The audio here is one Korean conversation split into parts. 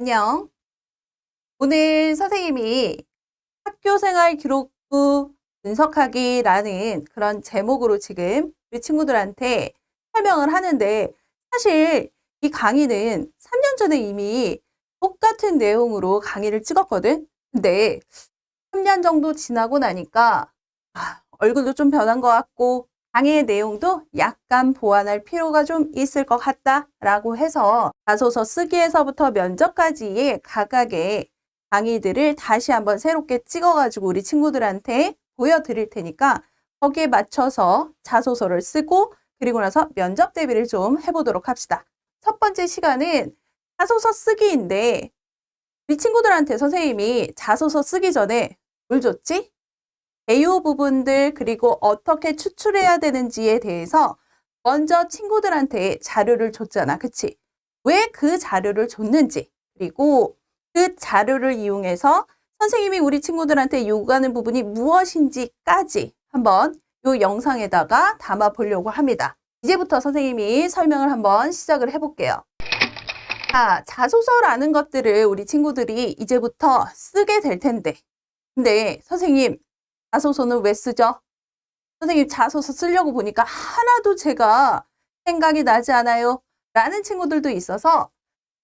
안녕. 오늘 선생님이 학교생활 기록부 분석하기라는 그런 제목으로 지금 우리 친구들한테 설명을 하는데 사실 이 강의는 3년 전에 이미 똑같은 내용으로 강의를 찍었거든. 근데 3년 정도 지나고 나니까 아, 얼굴도 좀 변한 것 같고 강의의 내용도 약간 보완할 필요가 좀 있을 것 같다라고 해서 자소서 쓰기에서부터 면접까지의 각각의 강의들을 다시 한번 새롭게 찍어가지고 우리 친구들한테 보여드릴 테니까 거기에 맞춰서 자소서를 쓰고 그리고 나서 면접 대비를 좀 해보도록 합시다. 첫 번째 시간은 자소서 쓰기인데 우리 친구들한테 선생님이 자소서 쓰기 전에 뭘 줬지? 개요 부분들 그리고 어떻게 추출해야 되는지에 대해서 먼저 친구들한테 자료를 줬잖아. 그치? 왜 그 자료를 줬는지 그리고 그 자료를 이용해서 선생님이 우리 친구들한테 요구하는 부분이 무엇인지까지 한번 요 영상에다가 담아 보려고 합니다. 이제부터 선생님이 설명을 한번 시작을 해볼게요. 자, 자소서라는 것들을 우리 친구들이 이제부터 쓰게 될 텐데. 근데 선생님, 자소서는 왜 쓰죠? 선생님 자소서 쓰려고 보니까 하나도 제가 생각이 나지 않아요. 라는 친구들도 있어서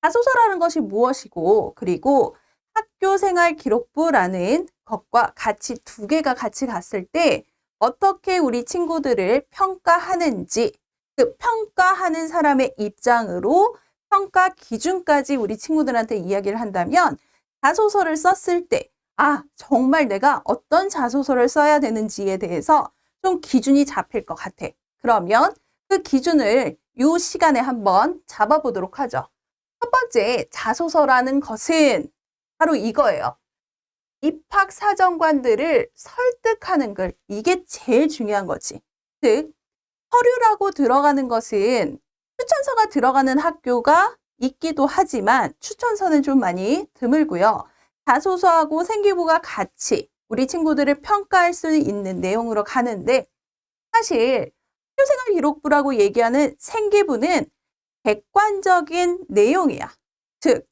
자소서라는 것이 무엇이고 그리고 학교 생활 기록부라는 것과 같이 두 개가 같이 갔을 때 어떻게 우리 친구들을 평가하는지 그 평가하는 사람의 입장으로 평가 기준까지 우리 친구들한테 이야기를 한다면 자소서를 썼을 때 아, 정말 내가 어떤 자소서를 써야 되는지에 대해서 좀 기준이 잡힐 것 같아. 그러면 그 기준을 이 시간에 한번 잡아보도록 하죠. 첫 번째, 자소서라는 것은 바로 이거예요. 입학 사정관들을 설득하는 글, 이게 제일 중요한 거지. 즉, 서류라고 들어가는 것은 추천서가 들어가는 학교가 있기도 하지만 추천서는 좀 많이 드물고요. 자소서하고 생기부가 같이 우리 친구들을 평가할 수 있는 내용으로 가는데 사실 학교생활 기록부라고 얘기하는 생기부는 객관적인 내용이야. 즉,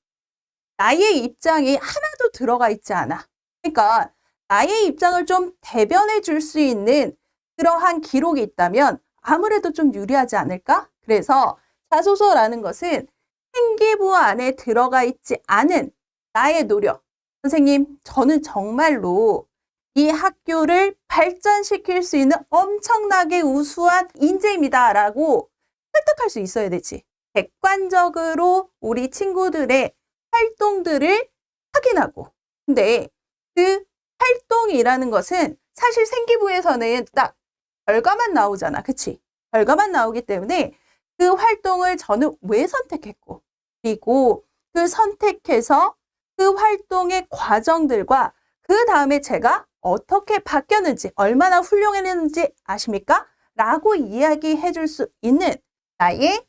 나의 입장이 하나도 들어가 있지 않아. 그러니까 나의 입장을 좀 대변해 줄 수 있는 그러한 기록이 있다면 아무래도 좀 유리하지 않을까? 그래서 자소서라는 것은 생기부 안에 들어가 있지 않은 나의 노력, 선생님, 저는 정말로 이 학교를 발전시킬 수 있는 엄청나게 우수한 인재입니다. 라고 설득할 수 있어야 되지. 객관적으로 우리 친구들의 활동들을 확인하고. 근데 그 활동이라는 것은 사실 생기부에서는 딱 결과만 나오잖아. 그치? 결과만 나오기 때문에 그 활동을 저는 왜 선택했고, 그리고 그 선택해서 그 활동의 과정들과 그 다음에 제가 어떻게 바뀌었는지, 얼마나 훌륭했는지 아십니까? 라고 이야기해 줄 수 있는 나의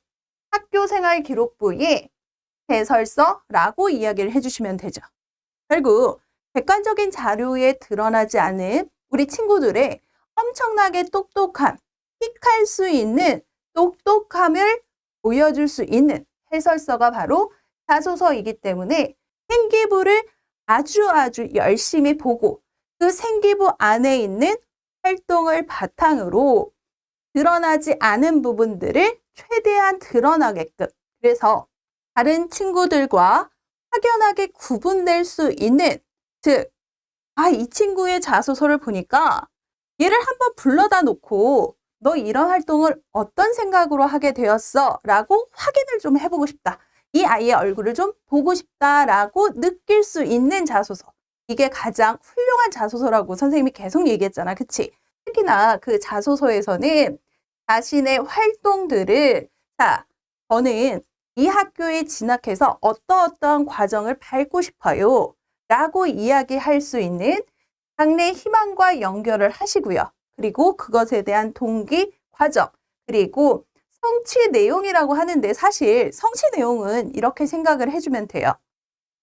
학교생활 기록부의 해설서라고 이야기를 해주시면 되죠. 결국 객관적인 자료에 드러나지 않은 우리 친구들의 엄청나게 똑똑함, 픽할 수 있는 똑똑함을 보여줄 수 있는 해설서가 바로 자소서이기 때문에 생기부를 아주 아주 열심히 보고 그 생기부 안에 있는 활동을 바탕으로 드러나지 않은 부분들을 최대한 드러나게끔 그래서 다른 친구들과 확연하게 구분될 수 있는 즉, 아, 이 친구의 자소서를 보니까 얘를 한번 불러다 놓고 너 이런 활동을 어떤 생각으로 하게 되었어? 라고 확인을 좀 해보고 싶다. 이 아이의 얼굴을 좀 보고 싶다라고 느낄 수 있는 자소서. 이게 가장 훌륭한 자소서라고 선생님이 계속 얘기했잖아. 그치? 특히나 그 자소서에서는 자신의 활동들을, 자, 저는 이 학교에 진학해서 어떠어떠한 과정을 밟고 싶어요. 라고 이야기할 수 있는 장래 희망과 연결을 하시고요. 그리고 그것에 대한 동기, 과정, 그리고 성취 내용이라고 하는데 사실 성취 내용은 이렇게 생각을 해주면 돼요.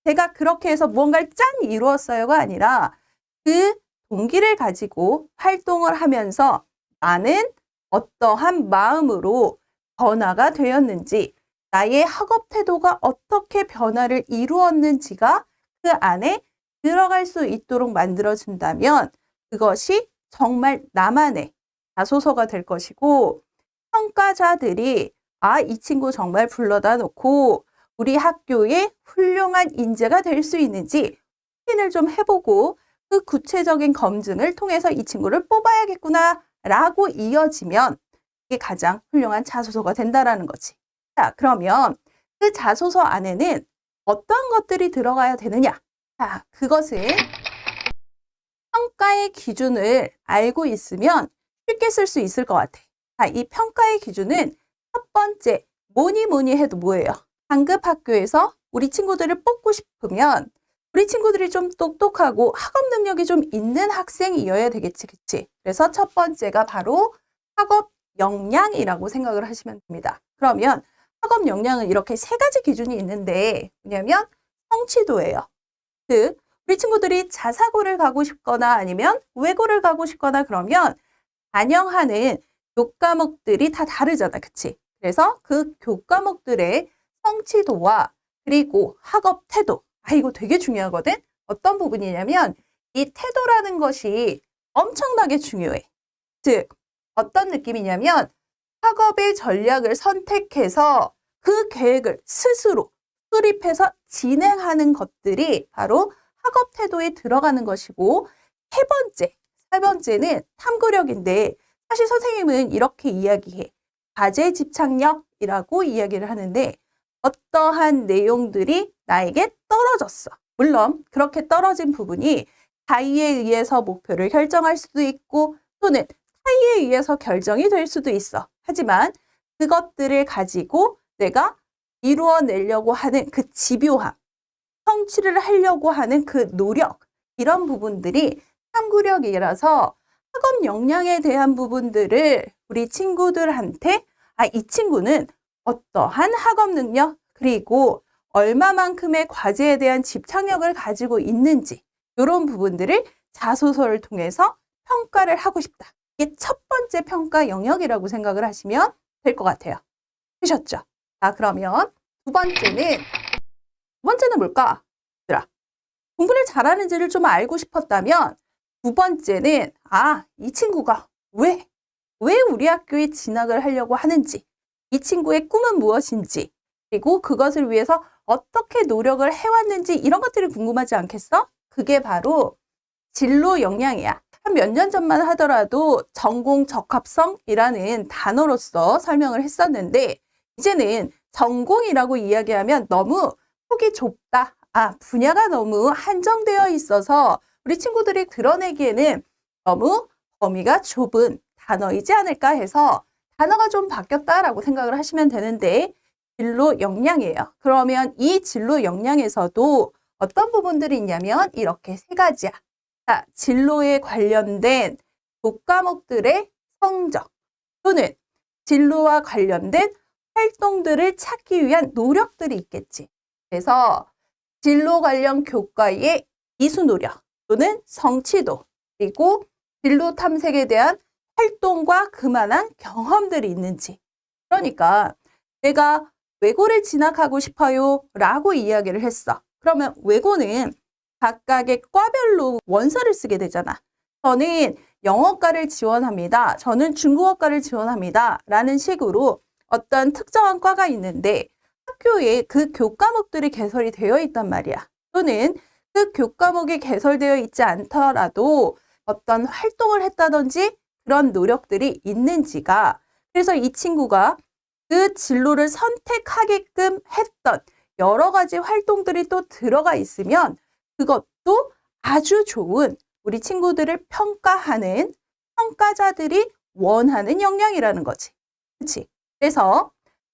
제가 그렇게 해서 무언가를 짠 이루었어요가 아니라 그 동기를 가지고 활동을 하면서 나는 어떠한 마음으로 변화가 되었는지 나의 학업 태도가 어떻게 변화를 이루었는지가 그 안에 들어갈 수 있도록 만들어준다면 그것이 정말 나만의 자소서가 될 것이고 평가자들이 아, 이 친구 정말 불러다 놓고 우리 학교의 훌륭한 인재가 될 수 있는지 확인을 좀 해보고 그 구체적인 검증을 통해서 이 친구를 뽑아야겠구나 라고 이어지면 이게 가장 훌륭한 자소서가 된다라는 거지. 자, 그러면 그 자소서 안에는 어떤 것들이 들어가야 되느냐? 자, 그것은 평가의 기준을 알고 있으면 쉽게 쓸 수 있을 것 같아. 자, 이 평가의 기준은 첫 번째, 뭐니 뭐니 해도 뭐예요? 상급 학교에서 우리 친구들을 뽑고 싶으면 우리 친구들이 좀 똑똑하고 학업 능력이 좀 있는 학생이어야 되겠지, 그치? 그래서 첫 번째가 바로 학업 역량이라고 생각을 하시면 됩니다. 그러면 학업 역량은 이렇게 세 가지 기준이 있는데 뭐냐면 성취도예요. 즉, 우리 친구들이 자사고를 가고 싶거나 아니면 외고를 가고 싶거나 그러면 반영하는 교과목들이 다 다르잖아, 그치? 그래서 그 교과목들의 성취도와 그리고 학업 태도, 아, 이거 되게 중요하거든? 어떤 부분이냐면 이 태도라는 것이 엄청나게 중요해. 즉, 어떤 느낌이냐면 학업의 전략을 선택해서 그 계획을 스스로 수립해서 진행하는 것들이 바로 학업 태도에 들어가는 것이고 세 번째, 세 번째는 탐구력인데 사실 선생님은 이렇게 이야기해. 과제 집착력이라고 이야기를 하는데 어떠한 내용들이 나에게 떨어졌어. 물론 그렇게 떨어진 부분이 자의에 의해서 목표를 결정할 수도 있고 또는 타의에 의해서 결정이 될 수도 있어. 하지만 그것들을 가지고 내가 이루어내려고 하는 그 집요함, 성취를 하려고 하는 그 노력, 이런 부분들이 탐구력이라서 학업 역량에 대한 부분들을 우리 친구들한테 아, 이 친구는 어떠한 학업 능력, 그리고 얼마만큼의 과제에 대한 집착력을 가지고 있는지 이런 부분들을 자소서를 통해서 평가를 하고 싶다. 이게 첫 번째 평가 영역이라고 생각을 하시면 될 것 같아요. 되셨죠? 자, 그러면 두 번째는 두 번째는 뭘까? 얘들아, 공부를 잘하는지를 좀 알고 싶었다면 두 번째는 아, 이 친구가 왜, 왜 우리 학교에 진학을 하려고 하는지, 이 친구의 꿈은 무엇인지, 그리고 그것을 위해서 어떻게 노력을 해왔는지 이런 것들이 궁금하지 않겠어? 그게 바로 진로 역량이야. 한 몇 년 전만 하더라도 전공 적합성이라는 단어로서 설명을 했었는데 이제는 전공이라고 이야기하면 너무 폭이 좁다. 아, 분야가 너무 한정되어 있어서 우리 친구들이 드러내기에는 너무 범위가 좁은 단어이지 않을까 해서 단어가 좀 바뀌었다라고 생각을 하시면 되는데 진로 역량이에요. 그러면 이 진로 역량에서도 어떤 부분들이 있냐면 이렇게 세 가지야. 자, 진로에 관련된 교과목들의 성적 또는 진로와 관련된 활동들을 찾기 위한 노력들이 있겠지. 그래서 진로 관련 교과의 이수 노력 또는 성취도 그리고 진로 탐색에 대한 활동과 그만한 경험들이 있는지. 그러니까 내가 외고를 진학하고 싶어요 라고 이야기를 했어. 그러면 외고는 각각의 과별로 원서를 쓰게 되잖아. 저는 영어과를 지원합니다. 저는 중국어과를 지원합니다. 라는 식으로 어떤 특정한 과가 있는데 학교에 그 교과목들이 개설이 되어 있단 말이야. 또는 그 교과목이 개설되어 있지 않더라도 어떤 활동을 했다든지 그런 노력들이 있는지가 그래서 이 친구가 그 진로를 선택하게끔 했던 여러 가지 활동들이 또 들어가 있으면 그것도 아주 좋은 우리 친구들을 평가하는 평가자들이 원하는 역량이라는 거지. 그렇지? 그래서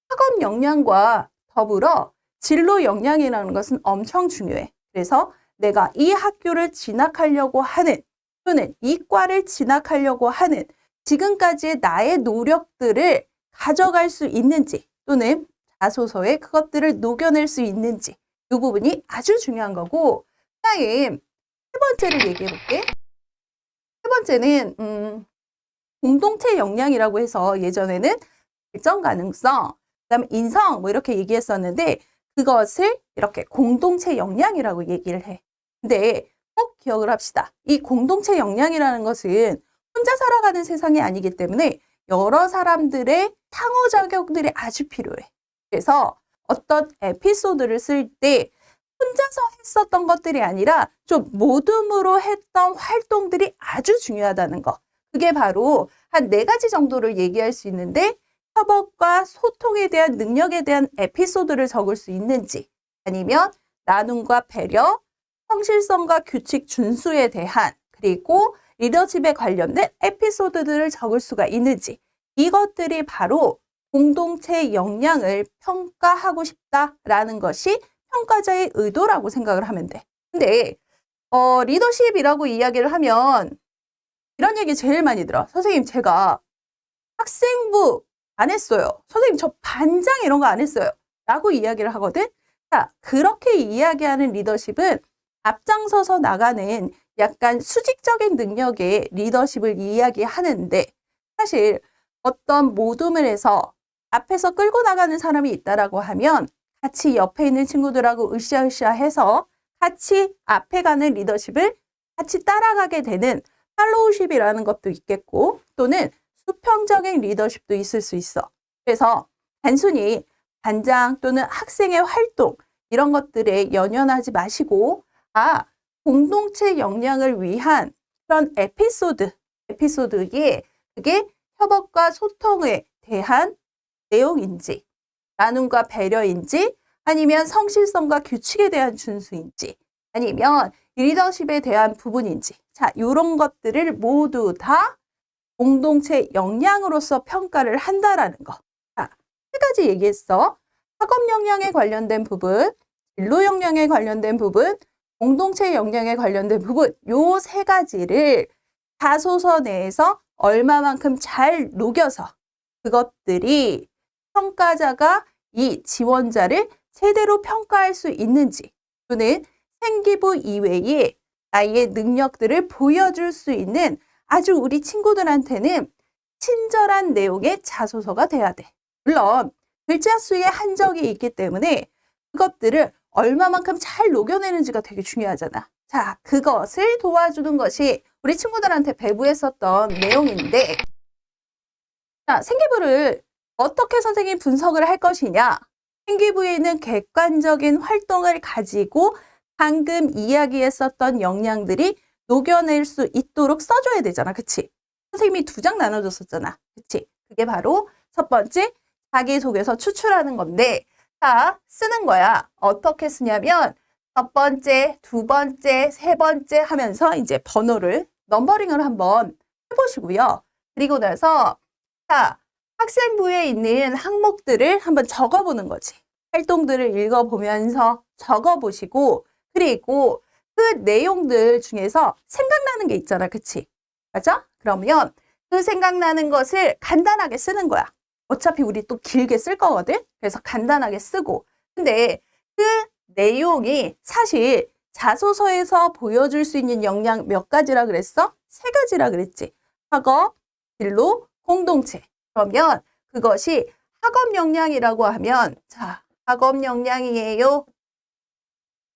학업 역량과 더불어 진로 역량이라는 것은 엄청 중요해. 그래서 내가 이 학교를 진학하려고 하는 또는 이 과를 진학하려고 하는 지금까지의 나의 노력들을 가져갈 수 있는지 또는 자소서에 그것들을 녹여낼 수 있는지 이 부분이 아주 중요한 거고 다음 세 번째를 얘기해 볼게. 세 번째는 음, 공동체 역량이라고 해서 예전에는 결정 가능성, 그다음에 인성 뭐 이렇게 얘기했었는데 그것을 이렇게 공동체 역량이라고 얘기를 해. 근데 꼭 기억을 합시다. 이 공동체 역량이라는 것은 혼자 살아가는 세상이 아니기 때문에 여러 사람들의 상호작용들이 아주 필요해. 그래서 어떤 에피소드를 쓸 때 혼자서 했었던 것들이 아니라 좀 모둠으로 했던 활동들이 아주 중요하다는 거. 그게 바로 한 네 가지 정도를 얘기할 수 있는데 협업과 소통에 대한 능력에 대한 에피소드를 적을 수 있는지 아니면 나눔과 배려, 성실성과 규칙 준수에 대한 그리고 리더십에 관련된 에피소드들을 적을 수가 있는지 이것들이 바로 공동체 역량을 평가하고 싶다라는 것이 평가자의 의도라고 생각을 하면 돼. 근데 어, 리더십이라고 이야기를 하면 이런 얘기 제일 많이 들어. 선생님, 제가 학생부 안 했어요. 선생님, 저 반장 이런 거 안 했어요. 라고 이야기를 하거든. 자, 그렇게 이야기하는 리더십은 앞장서서 나가는 약간 수직적인 능력의 리더십을 이야기하는데 사실 어떤 모둠을 해서 앞에서 끌고 나가는 사람이 있다라고 하면 같이 옆에 있는 친구들하고 으쌰으쌰 해서 같이 앞에 가는 리더십을 같이 따라가게 되는 팔로우십이라는 것도 있겠고 또는 수평적인 리더십도 있을 수 있어. 그래서 단순히 반장 또는 학생의 활동 이런 것들에 연연하지 마시고 아 공동체 역량을 위한 그런 에피소드 에피소드에 그게 협업과 소통에 대한 내용인지 나눔과 배려인지 아니면 성실성과 규칙에 대한 준수인지 아니면 리더십에 대한 부분인지 자 이런 것들을 모두 다 공동체 역량으로서 평가를 한다라는 거. 자, 세 가지 얘기했어. 학업 역량에 관련된 부분, 진로 역량에 관련된 부분, 공동체 역량에 관련된 부분, 요 세 가지를 자소서 내에서 얼마만큼 잘 녹여서 그것들이 평가자가 이 지원자를 제대로 평가할 수 있는지 또는 생기부 이외에 나의 능력들을 보여줄 수 있는 아주 우리 친구들한테는 친절한 내용의 자소서가 돼야 돼. 물론 글자 수의 한정이 있기 때문에 그것들을 얼마만큼 잘 녹여내는지가 되게 중요하잖아. 자, 그것을 도와주는 것이 우리 친구들한테 배부했었던 내용인데, 자, 생기부를 어떻게 선생님 분석을 할 것이냐? 생기부에 있는 객관적인 활동을 가지고 방금 이야기했었던 역량들이 녹여낼 수 있도록 써줘야 되잖아. 그치? 선생님이 두 장 나눠줬었잖아. 그치? 그게 바로 첫 번째, 자기소개서 추출하는 건데, 자, 쓰는 거야. 어떻게 쓰냐면, 첫 번째, 두 번째, 세 번째 하면서 이제 번호를, 넘버링을 한번 해보시고요. 그리고 나서, 자, 학생부에 있는 항목들을 한번 적어보는 거지. 활동들을 읽어보면서 적어보시고, 그리고 그 내용들 중에서 생각나는 게 있잖아. 그치? 맞아? 그러면 그 생각나는 것을 간단하게 쓰는 거야. 어차피 우리 또 길게 쓸 거거든? 그래서 간단하게 쓰고. 근데 그 내용이 사실 자소서에서 보여줄 수 있는 역량 몇 가지라 그랬어? 세 가지라 그랬지. 학업, 진로, 공동체. 그러면 그것이 학업 역량이라고 하면, 자, 학업 역량이에요.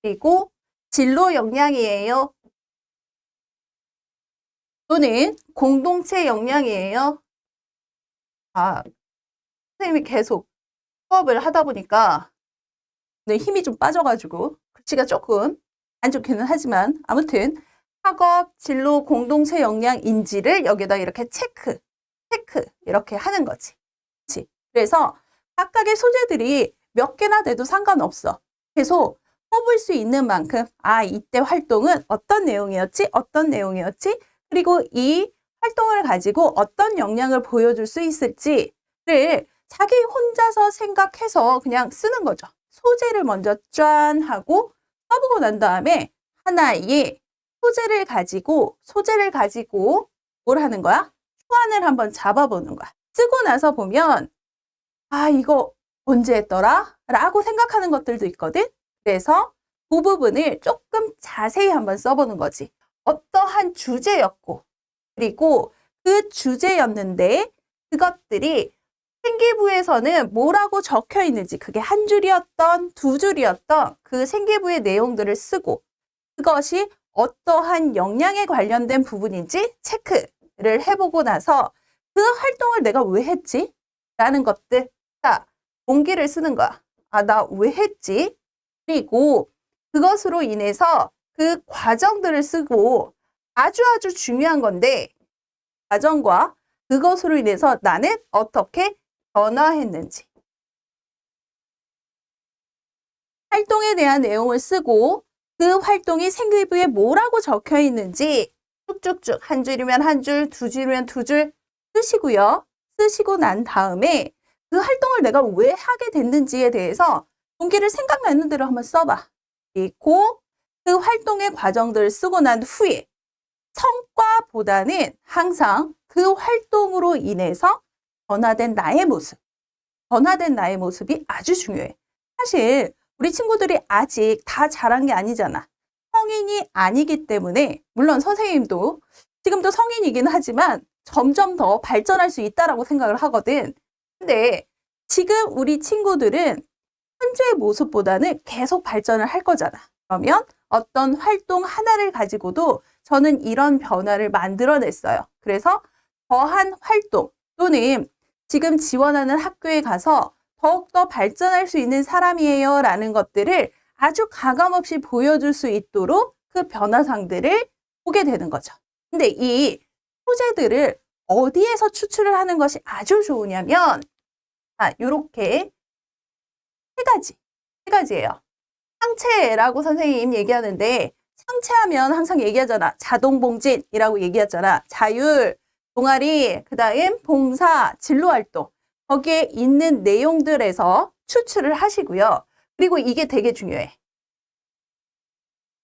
그리고 진로 역량이에요. 또는 공동체 역량이에요. 아, 선생님이 계속 수업을 하다 보니까 네, 힘이 좀 빠져가지고 글씨가 조금 안 좋기는 하지만 아무튼 학업, 진로, 공동체 역량 인지를 여기다 이렇게 체크, 체크 이렇게 하는 거지. 그치? 그래서 각각의 소재들이 몇 개나 돼도 상관없어. 계속 뽑을 수 있는 만큼 아 이때 활동은 어떤 내용이었지? 어떤 내용이었지? 그리고 이 활동을 가지고 어떤 역량을 보여줄 수 있을지를 자기 혼자서 생각해서 그냥 쓰는 거죠. 소재를 먼저 짠 하고 써보고 난 다음에 하나의 소재를 가지고 소재를 가지고 뭘 하는 거야? 초안을 한번 잡아보는 거야. 쓰고 나서 보면 아 이거 언제 했더라? 라고 생각하는 것들도 있거든. 그래서 그 부분을 조금 자세히 한번 써보는 거지. 어떠한 주제였고, 그리고 그 주제였는데 그것들이 생기부에서는 뭐라고 적혀 있는지 그게 한 줄이었던 두 줄이었던 그 생기부의 내용들을 쓰고 그것이 어떠한 역량에 관련된 부분인지 체크를 해보고 나서 그 활동을 내가 왜 했지? 라는 것들. 자, 동기를 쓰는 거야. 아, 나 왜 했지? 그리고 그것으로 인해서 그 과정들을 쓰고 아주 아주 중요한 건데, 과정과 그것으로 인해서 나는 어떻게 변화했는지. 활동에 대한 내용을 쓰고 그 활동이 생기부에 뭐라고 적혀 있는지 쭉쭉쭉 한 줄이면 한 줄, 두 줄이면 두 줄 쓰시고요. 쓰시고 난 다음에 그 활동을 내가 왜 하게 됐는지에 대해서 동기를 생각나는 대로 한번 써봐. 그리고 그 활동의 과정들을 쓰고 난 후에 성과보다는 항상 그 활동으로 인해서 변화된 나의 모습, 변화된 나의 모습이 아주 중요해. 사실 우리 친구들이 아직 다 잘한 게 아니잖아. 성인이 아니기 때문에 물론 선생님도 지금도 성인이긴 하지만 점점 더 발전할 수 있다라고 생각을 하거든. 근데 지금 우리 친구들은 현재의 모습보다는 계속 발전을 할 거잖아. 그러면 어떤 활동 하나를 가지고도 저는 이런 변화를 만들어냈어요. 그래서 더한 활동 또는 지금 지원하는 학교에 가서 더욱더 발전할 수 있는 사람이에요. 라는 것들을 아주 가감없이 보여줄 수 있도록 그 변화상들을 보게 되는 거죠. 근데 이 소재들을 어디에서 추출을 하는 것이 아주 좋으냐면, 아, 요렇게 세 가지, 세 가지예요. 상체라고 선생님 얘기하는데, 상체하면 항상 얘기하잖아. 자동봉진이라고 얘기하잖아. 자율, 동아리, 그 다음 봉사, 진로활동. 거기에 있는 내용들에서 추출을 하시고요. 그리고 이게 되게 중요해.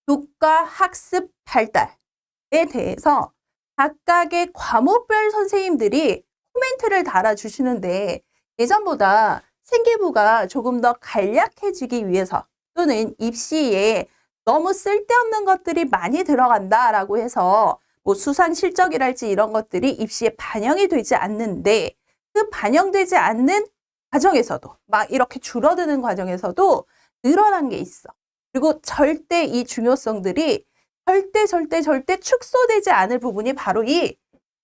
교과 학습 발달에 대해서 각각의 과목별 선생님들이 코멘트를 달아주시는데 예전보다 생기부가 조금 더 간략해지기 위해서 또는 입시에 너무 쓸데없는 것들이 많이 들어간다라고 해서 뭐 수상 실적이랄지 이런 것들이 입시에 반영이 되지 않는데 그 반영되지 않는 과정에서도 막 이렇게 줄어드는 과정에서도 늘어난 게 있어. 그리고 절대 이 중요성들이 절대 절대 절대 축소되지 않을 부분이 바로 이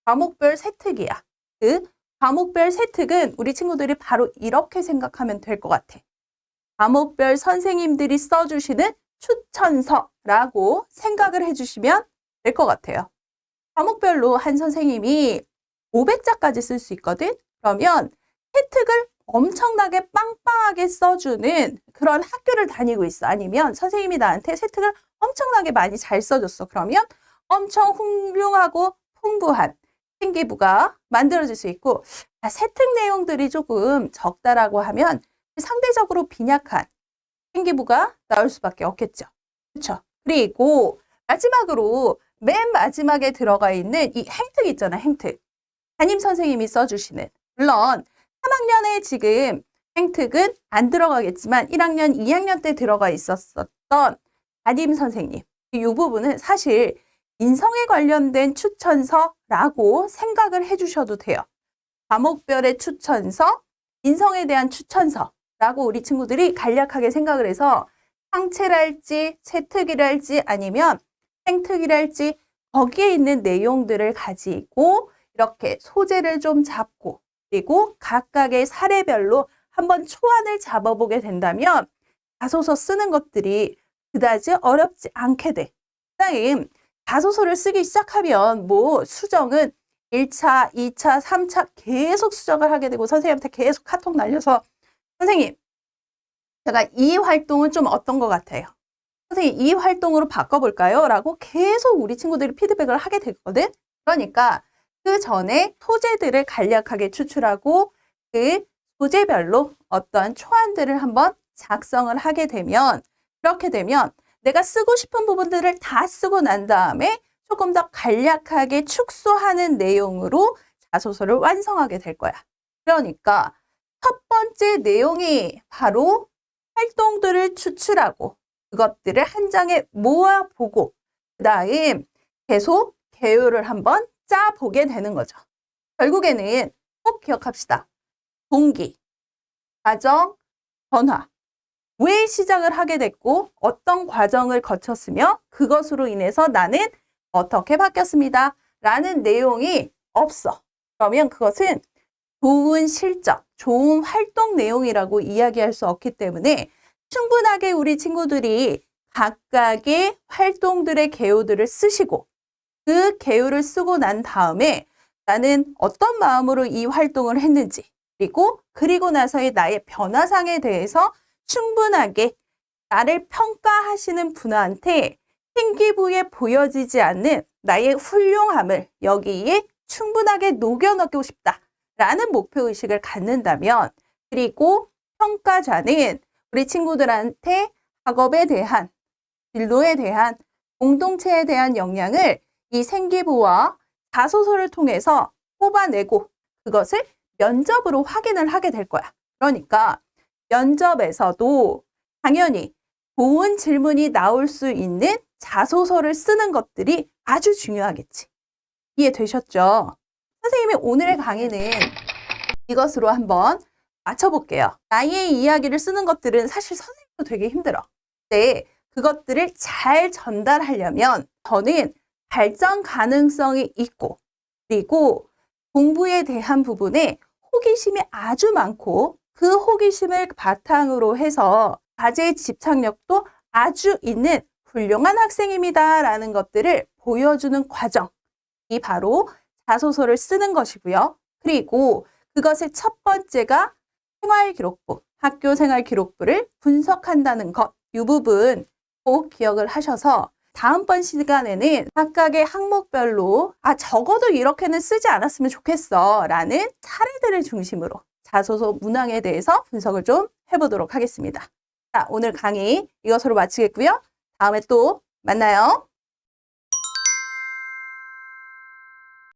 과목별 세특이야. 그 과목별 세특은 우리 친구들이 바로 이렇게 생각하면 될 것 같아. 과목별 선생님들이 써주시는 추천서라고 생각을 해주시면 될 것 같아요. 과목별로 한 선생님이 500자까지 쓸 수 있거든? 그러면 혜택을 엄청나게 빵빵하게 써주는 그런 학교를 다니고 있어. 아니면 선생님이 나한테 혜택을 엄청나게 많이 잘 써줬어. 그러면 엄청 훌륭하고 풍부한 생기부가 만들어질 수 있고 아, 세특 내용들이 조금 적다라고 하면 상대적으로 빈약한 생기부가 나올 수밖에 없겠죠. 그렇죠? 그리고 마지막으로 맨 마지막에 들어가 있는 이 행특 있잖아, 행특. 담임 선생님이 써주시는 물론 3학년에 지금 행특은 안 들어가겠지만 1학년, 2학년 때 들어가 있었던 담임 선생님. 이 부분은 사실 인성에 관련된 추천서라고 생각을 해주셔도 돼요. 과목별의 추천서, 인성에 대한 추천서라고 우리 친구들이 간략하게 생각을 해서 상체랄지, 채특이랄지 아니면 행특이랄지 거기에 있는 내용들을 가지고 이렇게 소재를 좀 잡고 그리고 각각의 사례별로 한번 초안을 잡아보게 된다면 자소서 쓰는 것들이 그다지 어렵지 않게 돼. 그다음 자소서를 쓰기 시작하면 뭐 수정은 1차, 2차, 3차 계속 수정을 하게 되고 선생님한테 계속 카톡 날려서 선생님 제가 이 활동은 좀 어떤 것 같아요. 선생님 이 활동으로 바꿔볼까요? 라고 계속 우리 친구들이 피드백을 하게 되거든. 그러니까 그 전에 소재들을 간략하게 추출하고 그 소재별로 어떤 초안들을 한번 작성을 하게 되면 그렇게 되면 내가 쓰고 싶은 부분들을 다 쓰고 난 다음에 조금 더 간략하게 축소하는 내용으로 자소서를 완성하게 될 거야. 그러니까 첫 번째 내용이 바로 활동들을 추출하고 그것들을 한 장에 모아보고 그 다음 계속 개요를 한번 짜 보게 되는 거죠. 결국에는 꼭 기억합시다. 동기, 과정, 변화. 왜 시작을 하게 됐고 어떤 과정을 거쳤으며 그것으로 인해서 나는 어떻게 바뀌었습니다. 라는 내용이 없어. 그러면 그것은 좋은 실적, 좋은 활동 내용이라고 이야기할 수 없기 때문에 충분하게 우리 친구들이 각각의 활동들의 개요들을 쓰시고 그 개요를 쓰고 난 다음에 나는 어떤 마음으로 이 활동을 했는지 그리고 그리고 나서의 나의 변화상에 대해서 충분하게 나를 평가하시는 분한테 생기부에 보여지지 않는 나의 훌륭함을 여기에 충분하게 녹여넣고 싶다라는 목표의식을 갖는다면 그리고 평가자는 우리 친구들한테 학업에 대한 진로에 대한 공동체에 대한 영향을 이 생기부와 자소서를 통해서 뽑아내고 그것을 면접으로 확인을 하게 될 거야. 그러니까 면접에서도 당연히 좋은 질문이 나올 수 있는 자소서를 쓰는 것들이 아주 중요하겠지. 이해되셨죠? 선생님이 오늘의 강의는 이것으로 한번 맞춰볼게요. 나의 이야기를 쓰는 것들은 사실 선생님도 되게 힘들어. 근데 그것들을 잘 전달하려면 저는 발전 가능성이 있고 그리고 공부에 대한 부분에 호기심이 아주 많고 그 호기심을 바탕으로 해서 과제의 집착력도 아주 있는 훌륭한 학생입니다. 라는 것들을 보여주는 과정이 바로 자소서를 쓰는 것이고요. 그리고 그것의 첫 번째가 생활기록부, 학교 생활기록부를 분석한다는 것. 이 부분 꼭 기억을 하셔서 다음번 시간에는 각각의 항목별로 아 적어도 이렇게는 쓰지 않았으면 좋겠어 라는 사례들을 중심으로 자소서 문항에 대해서 분석을 좀 해보도록 하겠습니다. 자 오늘 강의 이것으로 마치겠고요. 다음에 또 만나요.